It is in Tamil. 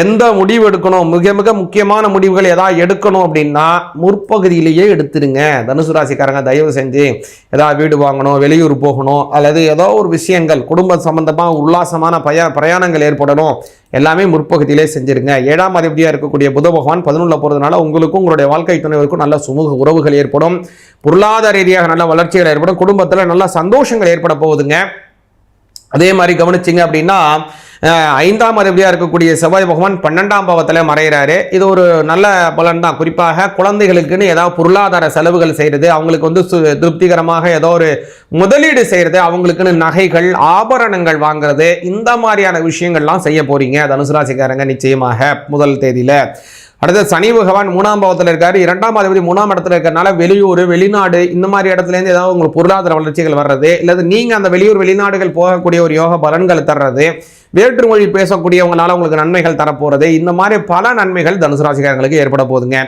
எந்த முடிவு எடுக்கணும்? மிக மிக முக்கியமான முடிவுகள் ஏதாவது எடுக்கணும் அப்படின்னா முற்பகுதியிலேயே எடுத்துருங்க தனுசு ராசிக்காரங்க தயவு செஞ்சு ஏதாவது வீடு வாங்கணும் வெளியூர் போகணும் அல்லது ஏதோ ஒரு விஷயங்கள் குடும்ப சம்பந்தமாக உல்லாசமான பய பிரயாணங்கள் ஏற்படணும் எல்லாமே முற்பகுதியிலே செஞ்சிருங்க. ஏழாம் அதிபதியாக இருக்கக்கூடிய புத பகவான் பதினொன்றில் போகிறதுனால உங்களுக்கும் உங்களுடைய வாழ்க்கை துணைவருக்கும் நல்ல சுமூக உறவுகள் ஏற்படும். பொருளாதார ரீதியாக நல்ல வளர்ச்சிகள் ஏற்படும். குடும்பத்தில் நல்ல சந்தோஷங்கள் ஏற்பட போகுதுங்க. அதே மாதிரி கவனிச்சிங்க அப்படின்னா ஐந்தாம் அதிபதியாக இருக்கக்கூடிய செவ்வாய் பகவான் பன்னெண்டாம் பாவத்தில் மறைகிறாரு இது ஒரு நல்ல பலன் தான். குறிப்பாக குழந்தைகளுக்குன்னு ஏதாவது பொருளாதார செலவுகள் செய்கிறது அவங்களுக்கு வந்து சு- திருப்திகரமாக ஏதோ ஒரு முதலீடு செய்கிறது அவங்களுக்குன்னு நகைகள் ஆபரணங்கள் வாங்குறது இந்த மாதிரியான விஷயங்கள்லாம் செய்ய போகிறீங்க தனுசு ராசிக்காரங்க நிச்சயமாக முதல் தேதியில். அடுத்து சனி பகவான் மூணாம் பாவத்தில் இருக்காரு. இரண்டாம் அதிபதி மூணாம் இடத்துல இருக்கறனால வெளியூர் வெளிநாடு இந்த மாதிரி இடத்துலேருந்து ஏதாவது உங்களுக்கு பொருளாதார வளர்ச்சிகள் வர்றது இல்லது நீங்கள் அந்த வெளியூர் வெளிநாடுகள் போகக்கூடிய ஒரு யோக பலன்கள் தர்றது வேற்றுமொழி பேசக்கூடியவங்களால உங்களுக்கு நன்மைகள் தரப்போகிறது இந்த மாதிரி பல நன்மைகள் தனுசு ராசிக்காரங்களுக்கு ஏற்பட போகுதுங்க.